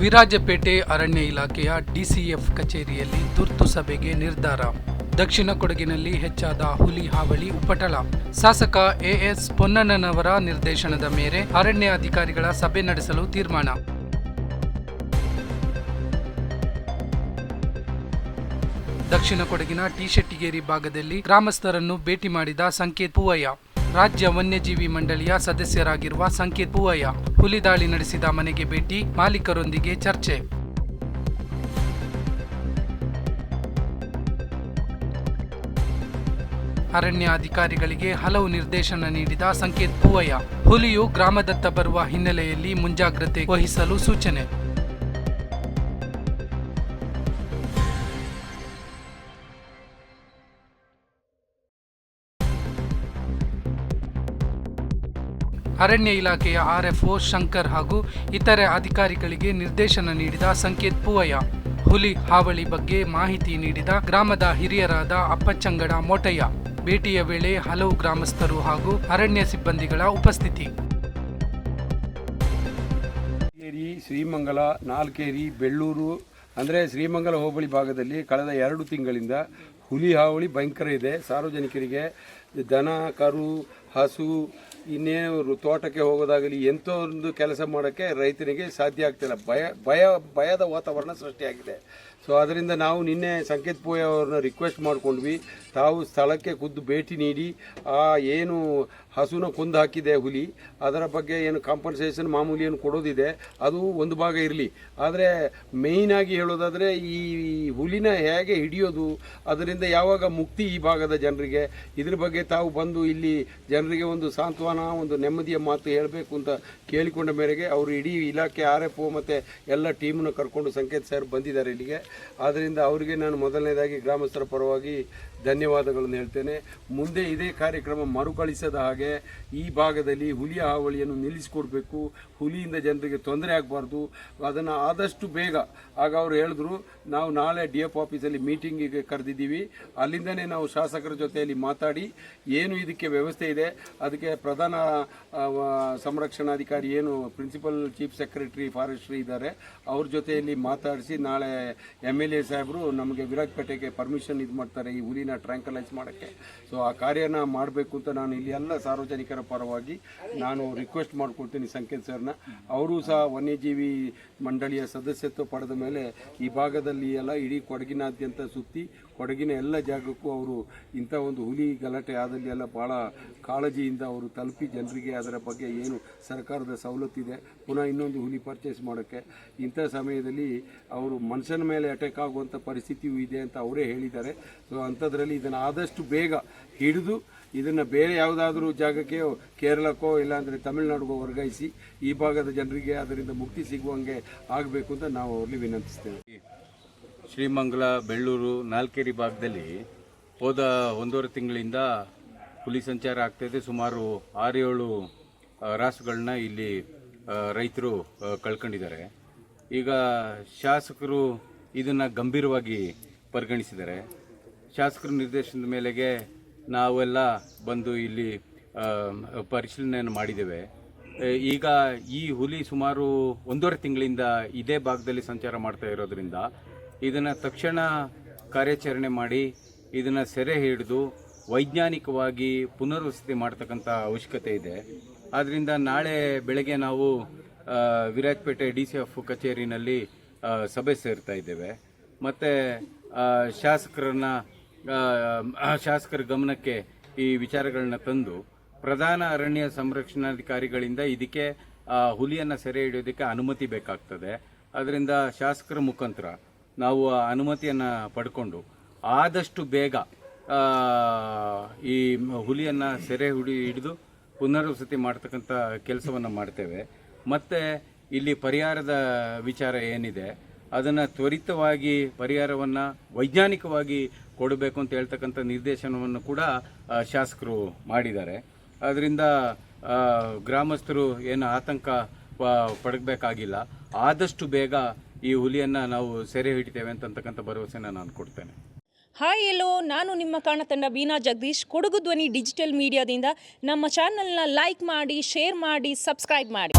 ವಿರಾಜಪೇಟೆ ಅರಣ್ಯ ಇಲಾಖೆಯ ಡಿಸಿಎಫ್ ಕಚೇರಿಯಲ್ಲಿ ತುರ್ತು ಸಭೆಗೆ ನಿರ್ಧಾರ. ದಕ್ಷಿಣ ಕೊಡಗಿನಲ್ಲಿ ಹೆಚ್ಚಾದ ಹುಲಿ ಹಾವಳಿ ಉಪಟಳ. ಶಾಸಕ ಎಎಸ್ ಪೊನ್ನಣ್ಣನವರ ನಿರ್ದೇಶನದ ಮೇರೆ ಅರಣ್ಯ ಅಧಿಕಾರಿಗಳ ಸಭೆ ನಡೆಸಲು ತೀರ್ಮಾನ. ದಕ್ಷಿಣ ಕೊಡಗಿನ ಟಿಶೆಟ್ಟಿಗೇರಿ ಭಾಗದಲ್ಲಿ ಗ್ರಾಮಸ್ಥರನ್ನು ಭೇಟಿ ಮಾಡಿದ ಸಂಕೇತ್ ಪೂವಯ್ಯ. ರಾಜ್ಯ ವನ್ಯಜೀವಿ ಮಂಡಳಿಯ ಸದಸ್ಯರಾಗಿರುವ ಸಂಕೇತ್ ಪೂವಯ್ಯ ಹುಲಿ ದಾಳಿ ನಡೆಸಿದ ಮನೆಗೆ ಭೇಟಿ, ಮಾಲೀಕರೊಂದಿಗೆ ಚರ್ಚೆ. ಅರಣ್ಯ ಅಧಿಕಾರಿಗಳಿಗೆ ಹಲವು ನಿರ್ದೇಶನ ನೀಡಿದ ಸಂಕೇತ್ ಪೂವಯ್ಯ, ಹುಲಿಯು ಗ್ರಾಮದತ್ತ ಬರುವ ಹಿನ್ನೆಲೆಯಲ್ಲಿ ಮುಂಜಾಗ್ರತೆ ವಹಿಸಲು ಸೂಚನೆ. ಅರಣ್ಯ ಇಲಾಖೆಯ ಆರ್ಎಫ್ಒ ಶಂಕರ್ ಹಾಗೂ ಇತರೆ ಅಧಿಕಾರಿಗಳಿಗೆ ನಿರ್ದೇಶನ ನೀಡಿದ ಸಂಕೇತ್ ಪೂವಯ್ಯ. ಹುಲಿ ಹಾವಳಿ ಬಗ್ಗೆ ಮಾಹಿತಿ ನೀಡಿದ ಗ್ರಾಮದ ಹಿರಿಯರಾದ ಅಪ್ಪಚ್ಚಂಗಡ ಮೋಟಯ್ಯ. ಭೇಟಿಯ ವೇಳೆ ಹಲವು ಗ್ರಾಮಸ್ಥರು ಹಾಗೂ ಅರಣ್ಯ ಸಿಬ್ಬಂದಿಗಳ ಉಪಸ್ಥಿತಿ. ಶ್ರೀಮಂಗಲ, ನಾಲ್ಕೇರಿ, ಬೆಳ್ಳೂರು, ಅಂದರೆ ಶ್ರೀಮಂಗಲ ಹೋಬಳಿ ಭಾಗದಲ್ಲಿ ಕಳೆದ ಎರಡು ತಿಂಗಳಿಂದ ಹುಲಿ ಹಾವಳಿ ಭಯಂಕರ ಇದೆ. ಸಾರ್ವಜನಿಕರಿಗೆ ದನ, ಕರು, ಹಸು ಇನ್ನೇನು ತೋಟಕ್ಕೆ ಹೋಗೋದಾಗಲಿ ಎಂಥ ಒಂದು ಕೆಲಸ ಮಾಡೋಕ್ಕೆ ರೈತನಿಗೆ ಸಾಧ್ಯ ಆಗ್ತಿಲ್ಲ ಭಯ ಭಯ, ಭಯದ ವಾತಾವರಣ ಸೃಷ್ಟಿಯಾಗಿದೆ. ಸೊ ಅದರಿಂದ ನಾವು ನಿನ್ನೆ ಸಂಕೇತ್ ಪೋಯ ಅವ್ರನ್ನ ರಿಕ್ವೆಸ್ಟ್ ಮಾಡ್ಕೊಂಡ್ವಿ. ತಾವು ಸ್ಥಳಕ್ಕೆ ಖುದ್ದು ಭೇಟಿ ನೀಡಿ, ಆ ಏನು ಹಸುನ ಕೊಂದು ಹಾಕಿದೆ ಹುಲಿ, ಅದರ ಬಗ್ಗೆ ಏನು ಕಾಂಪನ್ಸೇಷನ್ ಮಾಮೂಲಿ ಏನು ಕೊಡೋದಿದೆ, ಅದು ಒಂದು ಭಾಗ ಇರಲಿ. ಆದರೆ ಮೇಯ್ನಾಗಿ ಹೇಳೋದಾದರೆ ಈ ಹುಲಿನ ಹೇಗೆ ಹಿಡಿಯೋದು, ಅದರಿಂದ ಯಾವಾಗ ಮುಕ್ತಿ ಈ ಭಾಗದ ಜನರಿಗೆ? ಇದ್ರ ಬಗ್ಗೆ ತಾವು ಬಂದು ಇಲ್ಲಿ ಜನರಿಗೆ ಒಂದು ಸಾಂತ್ವನ, ಒಂದು ನೆಮ್ಮದಿಯ ಮಾತು ಹೇಳಬೇಕು ಅಂತ ಕೇಳಿಕೊಂಡ ಮೇರೆಗೆ ಅವರು ಇಡೀ ಇಲಾಖೆ ಆರ್ ಎಫ್ ಒ ಮತ್ತು ಎಲ್ಲ ಟೀಮನ್ನು ಕರ್ಕೊಂಡು ಸಂಕೇತ್ ಸರ್ ಬಂದಿದ್ದಾರೆ ಇಲ್ಲಿಗೆ. ಆದ್ದರಿಂದ ಅವರಿಗೆ ನಾನು ಮೊದಲನೇದಾಗಿ ಗ್ರಾಮಸ್ಥರ ಪರವಾಗಿ ಧನ್ಯವಾದಗಳನ್ನು ಹೇಳ್ತೇನೆ. ಮುಂದೆ ಇದೇ ಕಾರ್ಯಕ್ರಮ ಮರುಕಳಿಸದ ಹಾಗೆ ಈ ಭಾಗದಲ್ಲಿ ಹುಲಿಯ ಹಾವಳಿಯನ್ನು ನಿಲ್ಲಿಸಿಕೊಡ್ಬೇಕು. ಹುಲಿಯಿಂದ ಜನರಿಗೆ ತೊಂದರೆ ಆಗಬಾರ್ದು. ಅದನ್ನು ಆದಷ್ಟು ಬೇಗ, ಆಗ ಅವರು ಹೇಳಿದ್ರು, ನಾವು ನಾಳೆ ಡಿ ಎಫ್ ಆಫೀಸಲ್ಲಿ ಮೀಟಿಂಗಿಗೆ ಕರೆದಿದ್ದೀವಿ. ಅಲ್ಲಿಂದನೇ ನಾವು ಶಾಸಕರ ಜೊತೆಯಲ್ಲಿ ಮಾತಾಡಿ ಏನು ಇದಕ್ಕೆ ವ್ಯವಸ್ಥೆ ಇದೆ, ಅದಕ್ಕೆ ಪ್ರಧಾನ ಸಂರಕ್ಷಣಾಧಿಕಾರಿ ಏನು ಪ್ರಿನ್ಸಿಪಲ್, ಚೀಫ್ ಸೆಕ್ರೆಟರಿ, ಫಾರೆಸ್ಟ್ರಿ ಇದ್ದಾರೆ, ಅವ್ರ ಜೊತೆಯಲ್ಲಿ ಮಾತಾಡಿಸಿ ನಾಳೆ ಎಂ ಎಲ್ ಎ ಸಾಹೇಬರು ನಮಗೆ ವಿರಾಜಪೇಟೆಗೆ ಪರ್ಮಿಷನ್ ಇದು ಮಾಡ್ತಾರೆ ಈ ಹುಲಿನ ಟ್ರ್ಯಾಂಕಲೈಸ್ ಮಾಡೋಕ್ಕೆ. ಸೊ ಆ ಕಾರ್ಯನ ಮಾಡಬೇಕು ಅಂತ ನಾನು ಇಲ್ಲಿ ಎಲ್ಲ ಸಾರ್ವಜನಿಕರ ಪರವಾಗಿ ನಾನು ರಿಕ್ವೆಸ್ಟ್ ಮಾಡ್ಕೊಳ್ತೀನಿ ಸಂಕೇತ್ ಸರ್ನ. ಅವರು ಸಹ ವನ್ಯಜೀವಿ ಮಂಡಳಿಯ ಸದಸ್ಯತ್ವ ಪಡೆದ ಮೇಲೆ ಈ ಭಾಗದಲ್ಲಿ ಎಲ್ಲ ಇಡೀ ಕೊಡಗಿನಾದ್ಯಂತ ಸುತ್ತಿ ಕೊಡಗಿನ ಎಲ್ಲ ಜಾಗಕ್ಕೂ ಅವರು ಇಂಥ ಒಂದು ಹುಲಿ ಗಲಾಟೆ ಆದಲ್ಲಿ ಎಲ್ಲ ಭಾಳ ಕಾಳಜಿಯಿಂದ ಅವರು ತಲುಪಿ ಜನರಿಗೆ ಅದರ ಬಗ್ಗೆ ಏನು ಸರ್ಕಾರದ ಸವಲತ್ತಿದೆ ಪುನಃ ಇನ್ನೊಂದು ಹುಲಿ ಪರ್ಚೇಸ್ ಮಾಡೋಕ್ಕೆ. ಇಂಥ ಸಮಯದಲ್ಲಿ ಅವರು ಮನುಷ್ಯನ ಮೇಲೆ ಅಟ್ಯಾಕ್ ಆಗುವಂಥ ಪರಿಸ್ಥಿತಿಯೂ ಇದೆ ಅಂತ ಅವರೇ ಹೇಳಿದ್ದಾರೆ. ಸೊ ಅಂಥದ್ರಲ್ಲಿ ಇದನ್ನು ಆದಷ್ಟು ಬೇಗ ಹಿಡಿದು ಇದನ್ನು ಬೇರೆ ಯಾವುದಾದ್ರೂ ಜಾಗಕ್ಕೆ ಕೇರಳಕ್ಕೋ ಇಲ್ಲಾಂದರೆ ತಮಿಳುನಾಡಿಗೋ ವರ್ಗಾಯಿಸಿ ಈ ಭಾಗದ ಜನರಿಗೆ ಅದರಿಂದ ಮುಕ್ತಿ ಸಿಗುವಂಗೆ ಆಗಬೇಕು ಅಂತ ನಾವು ಅವರಲ್ಲಿ ವಿನಂತಿಸ್ತೇವೆ. ಶ್ರೀಮಂಗಲ, ಬೆಳ್ಳೂರು, ನಾಲ್ಕೇರಿ ಭಾಗದಲ್ಲಿ ಹೋದ ಒಂದೂವರೆ ತಿಂಗಳಿಂದ ಹುಲಿ ಸಂಚಾರ ಆಗ್ತಾಯಿದೆ ಸುಮಾರು ಆರು ಏಳು ರಾಸುಗಳನ್ನ ಇಲ್ಲಿ ರೈತರು ಕಳ್ಕೊಂಡಿದ್ದಾರೆ. ಈಗ ಶಾಸಕರು ಇದನ್ನು ಗಂಭೀರವಾಗಿ ಪರಿಗಣಿಸಿದ್ದಾರೆ. ಶಾಸಕರ ನಿರ್ದೇಶನದ ಮೇಲೆಗೆ ನಾವೆಲ್ಲ ಬಂದು ಇಲ್ಲಿ ಪರಿಶೀಲನೆಯನ್ನು ಮಾಡಿದ್ದೇವೆ. ಈಗ ಈ ಹುಲಿ ಸುಮಾರು ಒಂದೂವರೆ ತಿಂಗಳಿಂದ ಇದೇ ಭಾಗದಲ್ಲಿ ಸಂಚಾರ ಮಾಡ್ತಾ ಇರೋದ್ರಿಂದ ಇದನ್ನು ತಕ್ಷಣ ಕಾರ್ಯಾಚರಣೆ ಮಾಡಿ ಇದನ್ನು ಸೆರೆ ಹಿಡಿದು ವೈಜ್ಞಾನಿಕವಾಗಿ ಪುನರ್ವಸತಿ ಮಾಡ್ತಕ್ಕಂಥ ಅವಶ್ಯಕತೆ ಇದೆ. ಆದ್ದರಿಂದ ನಾಳೆ ಬೆಳಗ್ಗೆ ನಾವು ವಿರಾಜ್ಪೇಟೆ ಡಿ ಸಿ ಎಫ್ ಕಚೇರಿನಲ್ಲಿ ಸಭೆ ಸೇರ್ತಾ ಇದ್ದೇವೆ. ಮತ್ತು ಶಾಸಕರನ್ನ ಶಾಸಕರ ಗಮನಕ್ಕೆ ಈ ವಿಚಾರಗಳನ್ನ ತಂದು ಪ್ರಧಾನ ಅರಣ್ಯ ಸಂರಕ್ಷಣಾಧಿಕಾರಿಗಳಿಂದ ಇದಕ್ಕೆ ಹುಲಿಯನ್ನು ಸೆರೆ ಹಿಡಿಯೋದಕ್ಕೆ ಅನುಮತಿ ಬೇಕಾಗ್ತದೆ. ಅದರಿಂದ ಶಾಸಕರ ಮುಖಾಂತರ ನಾವು ಅನುಮತಿಯನ್ನು ಪಡ್ಕೊಂಡು ಆದಷ್ಟು ಬೇಗ ಈ ಹುಲಿಯನ್ನು ಸೆರೆ ಹುಡಿ ಹಿಡಿದು ಪುನರ್ವಸತಿ ಮಾಡ್ತಕ್ಕಂಥ ಕೆಲಸವನ್ನು ಮಾಡ್ತೇವೆ. ಮತ್ತು ಇಲ್ಲಿ ಪರಿಹಾರದ ವಿಚಾರ ಏನಿದೆ, ಅದನ್ನು ತ್ವರಿತವಾಗಿ ಪರಿಹಾರವನ್ನು ವೈಜ್ಞಾನಿಕವಾಗಿ ಕೊಡಬೇಕು ಅಂತ ಹೇಳ್ತಕ್ಕಂಥ ನಿರ್ದೇಶನವನ್ನು ಕೂಡ ಶಾಸಕರು ಮಾಡಿದ್ದಾರೆ. ಅದರಿಂದ ಗ್ರಾಮಸ್ಥರು ಏನು ಆತಂಕ ಪಡಬೇಕಾಗಿಲ್ಲ. ಆದಷ್ಟು ಬೇಗ ಈ ಹುಲಿಯನ್ನು ನಾವು ಸೆರೆ ಹಿಡಿತೇವೆ ಅಂತಕ್ಕಂಥ ಭರವಸೆನ ನಾನು ಕೊಡ್ತೇನೆ. ಹಾಯ್ ಎಲ್ಲೋ, ನಾನು ನಿಮ್ಮ ಕಾಣತಂಡ ಬೀನಾ ಜಗದೀಶ್. ಕೊಡಗು ಧ್ವನಿ ಡಿಜಿಟಲ್ ಮೀಡಿಯಾದಿಂದ ನಮ್ಮ ಚಾನಲ್ನ ಲೈಕ್ ಮಾಡಿ, ಶೇರ್ ಮಾಡಿ, ಸಬ್ಸ್ಕ್ರೈಬ್ ಮಾಡಿ.